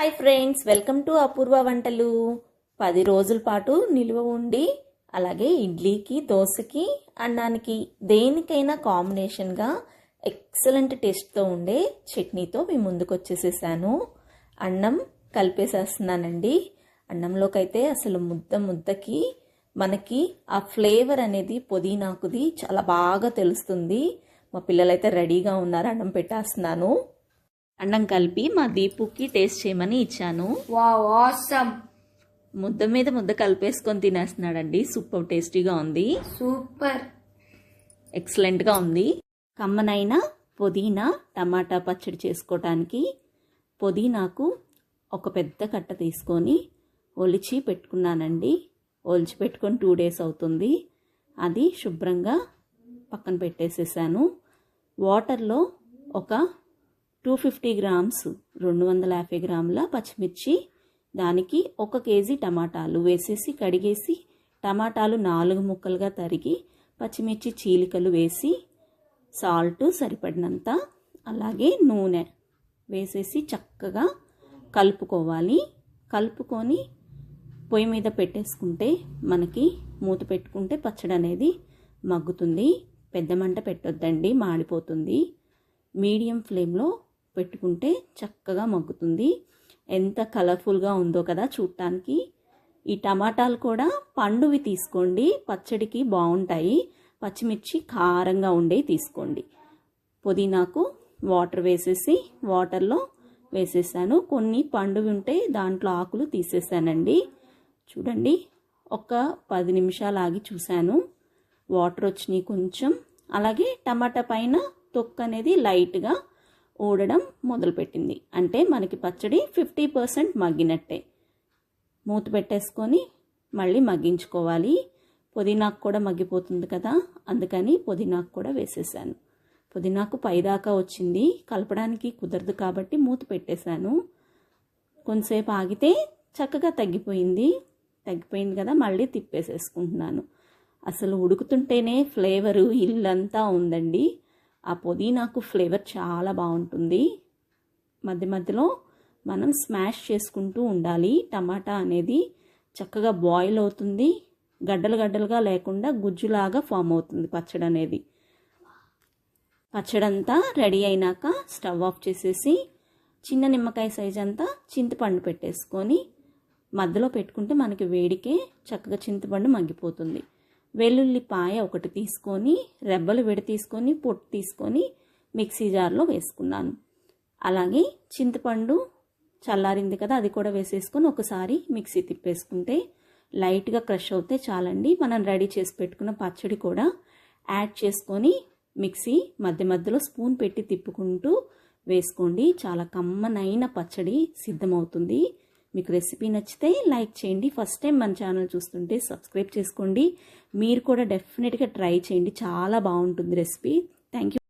Hi friends welcome to Apoorva వంటలు పది రోజుల పాటు నిల్వ ఉండి అలాగే ఇడ్లీకి దోశకి అన్నానికి దేనికైనా కాంబినేషన్గా ఎక్సలెంట్ టేస్ట్తో ఉండే చట్నీతో మీ ముందుకు వచ్చేసేసాను. అన్నం కలిపేసేస్తున్నానండి. అన్నంలోకి అయితే అసలు ముద్ద ముద్దకి మనకి ఆ ఫ్లేవర్ అనేది పుదీనాకుది చాలా బాగా తెలుస్తుంది. మా పిల్లలైతే రెడీగా ఉన్నారు అన్నం పెట్టేస్తున్నాను. అన్నం కలిపి మా దీపుకి టేస్ట్ చేయమని ఇచ్చాను. ముద్ద మీద ముద్ద కలిపేసుకొని తినేస్తున్నాడండి. సూపర్ టేస్టీగా ఉంది. సూపర్ ఎక్సలెంట్గా ఉంది. కమ్మనైన పుదీనా టమాటా పచ్చడి చేసుకోవటానికి పుదీనాకు ఒక పెద్ద కట్ట తీసుకొని ఒలిచి పెట్టుకున్నానండి. ఒలిచి పెట్టుకొని టూ డేస్ అవుతుంది. అది శుభ్రంగా పక్కన పెట్టేసేసాను. వాటర్లో ఒక టూ ఫిఫ్టీ గ్రామ్స్ రెండు వందల యాభై గ్రాముల పచ్చిమిర్చి దానికి ఒక కేజీ టమాటాలు వేసేసి కడిగేసి టమాటాలు నాలుగు ముక్కలుగా తరిగి పచ్చిమిర్చి చీలికలు వేసి సాల్ట్ సరిపడినంత అలాగే నూనె వేసేసి చక్కగా కలుపుకోవాలి. కలుపుకొని పొయ్యి మీద పెట్టేసుకుంటే మనకి మూత పెట్టుకుంటే పచ్చడి అనేది మగ్గుతుంది. పెద్ద మంట పెట్టొద్దండి మాడిపోతుంది. మీడియం ఫ్లేమ్లో పెట్టుకుంటే చక్కగా మగ్గుతుంది. ఎంత కలర్ఫుల్గా ఉందో కదా చూడటానికి ఈ టమాటాలు కూడా పండువి తీసుకోండి. పచ్చడికి బాగుంటాయి పచ్చిమిర్చి కారంగా ఉండేవి తీసుకోండి. పుదీనాకు వాటర్ వేసేసి వాటర్లో వేసేసాను. కొన్ని పండువి ఉంటే దాంట్లో ఆకులు తీసేసానండి. చూడండి ఒక పది నిమిషాలు ఆగి చూశాను. వాటర్ వచ్చినాయి కొంచెం. అలాగే టమాటా పైన తొక్క అనేది లైట్గా ఊడడం మొదలుపెట్టింది. అంటే మనకి పచ్చడి ఫిఫ్టీ పర్సెంట్ మగ్గినట్టే. మూత పెట్టేసుకొని మళ్ళీ మగ్గించుకోవాలి. పుదీనాకు కూడా మగ్గిపోతుంది కదా అందుకని పుదీనాకు కూడా వేసేసాను. పుదీనాకు పైదాకా వచ్చింది. కలపడానికి కుదరదు కాబట్టి మూత పెట్టేశాను. కొంతసేపు ఆగితే చక్కగా తగ్గిపోయింది. తగ్గిపోయింది కదా మళ్ళీ తిప్పేసేసుకుంటున్నాను. అసలు ఉడుకుతుంటేనే ఫ్లేవరు ఇల్లంతా ఉందండి. ఆ పుదీనాకు ఫ్లేవర్ చాలా బాగుంటుంది. మధ్య మధ్యలో మనం స్మాష్ చేసుకుంటూ ఉండాలి. టమాటా అనేది చక్కగా బాయిల్ అవుతుంది. గడ్డలు గడ్డలుగా లేకుండా గుజ్జులాగా ఫామ్ అవుతుంది పచ్చడి అనేది. పచ్చడంతా రెడీ అయినాక స్టవ్ ఆఫ్ చేసేసి చిన్న నిమ్మకాయ సైజ్ అంతా చింతపండు పెట్టేసుకొని మధ్యలో పెట్టుకుంటే మనకి వేడికే చక్కగా చింతపండు మగ్గిపోతుంది. వెల్లుల్లిపాయ ఒకటి తీసుకొని రెబ్బలు విడి తీసుకొని పొట్టు తీసుకొని మిక్సీ జార్లో వేసుకున్నాను. అలాగే చింతపండు చల్లారింది కదా అది కూడా వేసేసుకొని ఒకసారి మిక్సీ తిప్పేసుకుంటే లైట్గా క్రష్ అవుతే చాలండి. మనం రెడీ చేసి పెట్టుకున్న పచ్చడి కూడా యాడ్ చేసుకొని మిక్సీ మధ్య మధ్యలో స్పూన్ పెట్టి తిప్పుకుంటూ వేసుకోండి. చాలా కమ్మనైన పచ్చడి సిద్ధమవుతుంది. మీకు రెసిపీ నచ్చితే లైక్ చేయండి. ఫస్ట్ టైం మన ఛానల్ చూస్తుంటే సబ్స్క్రైబ్ చేసుకోండి. మీరు కూడా డెఫినెట్గా ట్రై చేయండి. చాలా బాగుంటుంది రెసిపీ థ్యాంక్ యూ